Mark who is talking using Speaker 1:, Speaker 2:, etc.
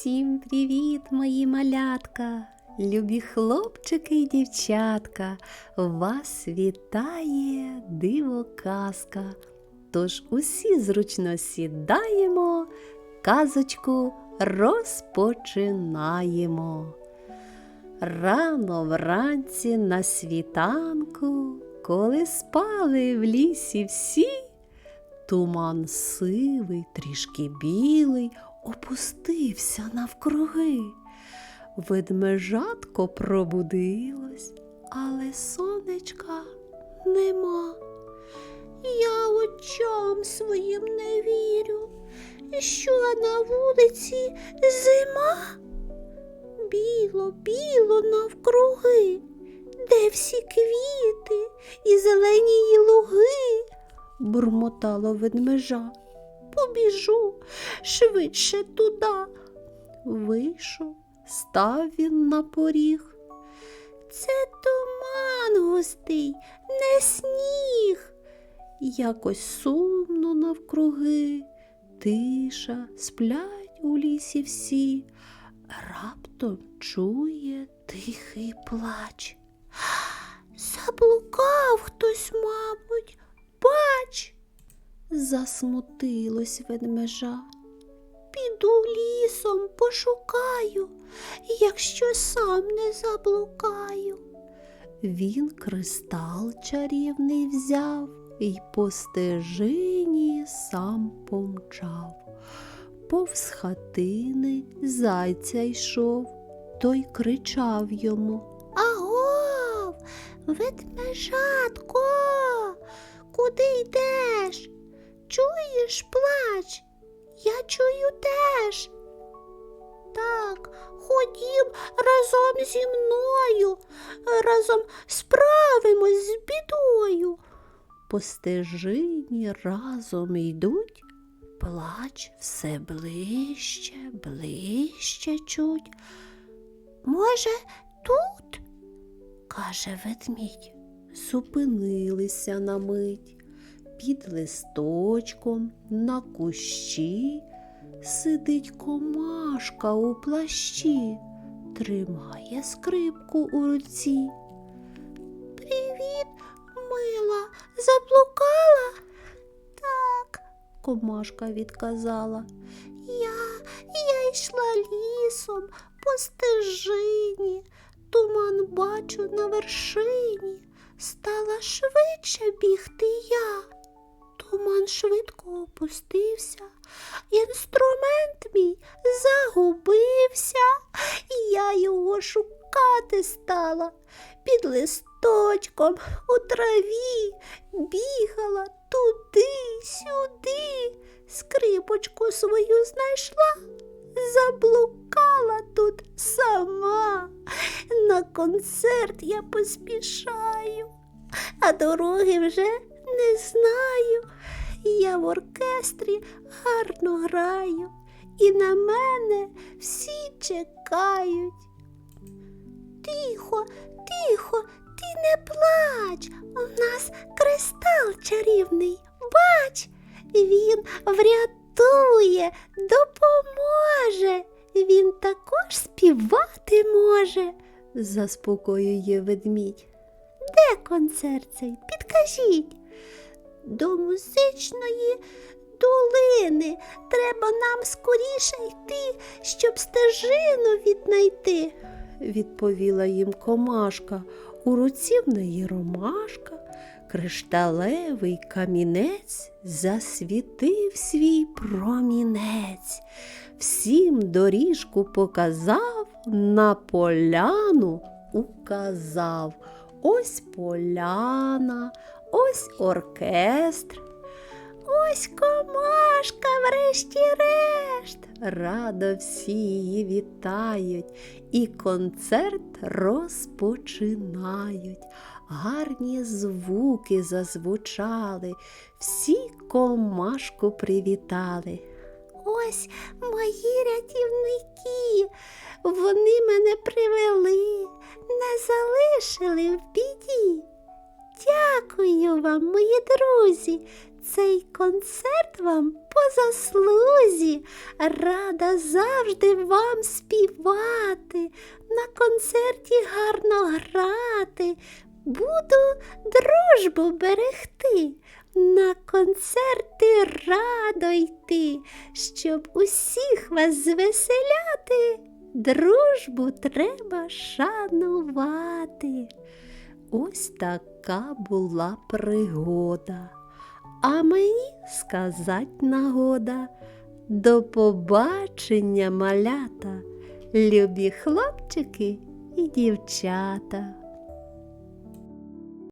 Speaker 1: Всім привіт, мої малятка, любі хлопчики і дівчатка, вас вітає диво казка. Тож усі зручно сідаємо, казочку розпочинаємо. Рано вранці на світанку, коли спали в лісі всі, туман сивий, трішки білий, опустився навкруги. Ведмежатко пробудилось, але сонечка нема.
Speaker 2: Я очам своїм не вірю, що на вулиці зима. Біло, біло навкруги, де всі квіти і зелені луги.
Speaker 1: бурмотало ведмежа.
Speaker 2: Побіжу швидше туди.
Speaker 1: Вийшов, став він на поріг.
Speaker 2: Це туман густий, не сніг.
Speaker 1: Якось сумно навкруги, тиша, сплять у лісі всі. Раптом чує тихий плач.
Speaker 2: Заблукав хтось, мабуть,
Speaker 1: Засмутилось ведмежа.
Speaker 2: піду лісом пошукаю, якщо сам не заблукаю.
Speaker 1: Він кристал чарівний взяв і по стежині сам помчав. Повз хатини зайця йшов, той кричав йому.
Speaker 2: Агов, ведмежатко, куди йдеш? Чуєш плач? Я чую теж. Так, ходім разом зі мною, разом справимось з бідою.
Speaker 1: По стежині разом йдуть, плач все ближче, ближче чуть.
Speaker 2: Може, тут?
Speaker 1: каже ведмідь. Зупинилися на мить. Під листочком на кущі сидить комашка у плащі, тримає скрипку у руці.
Speaker 2: Привіт, мила, заблукала? Так,
Speaker 1: Комашка відказала.
Speaker 2: я, я йшла лісом по стежині, туман бачу на вершині, стала швидше бігти я. Туман швидко опустився, інструмент мій загубився, я його шукати стала. Під листочком у траві бігала туди, сюди, скрипочку свою знайшла, заблукала тут сама. На концерт я поспішаю, а дороги вже не знаю. Я в оркестрі гарно граю, і на мене всі чекають. Тихо, тихо, ти не плач. У нас кристал чарівний. Бач, він врятує, допоможе. Він також співати може.
Speaker 1: Заспокоює ведмідь.
Speaker 2: Де концерт цей? Підкажіть. До музичної долини треба нам скоріше йти, щоб стежину віднайти.
Speaker 1: відповіла їм комашка. У руці в неї ромашка, кришталевий камінець засвітив свій промінець. Всім доріжку показав, на поляну указав. Ось поляна, ось оркестр.
Speaker 2: Ось комашка, врешті-решт.
Speaker 1: Радо всі її вітають, і концерт розпочинають. Гарні звуки зазвучали, всі комашку привітали.
Speaker 2: Ось мої Цей концерт вам по заслузі. Рада завжди вам співати, на концерті гарно грати. Буду дружбу берегти, на концерти радо йти, щоб усіх вас звеселяти. Дружбу треба шанувати.
Speaker 1: Ось така була пригода. А мені сказать нагода. До побачення, малята, любі хлопчики і дівчата.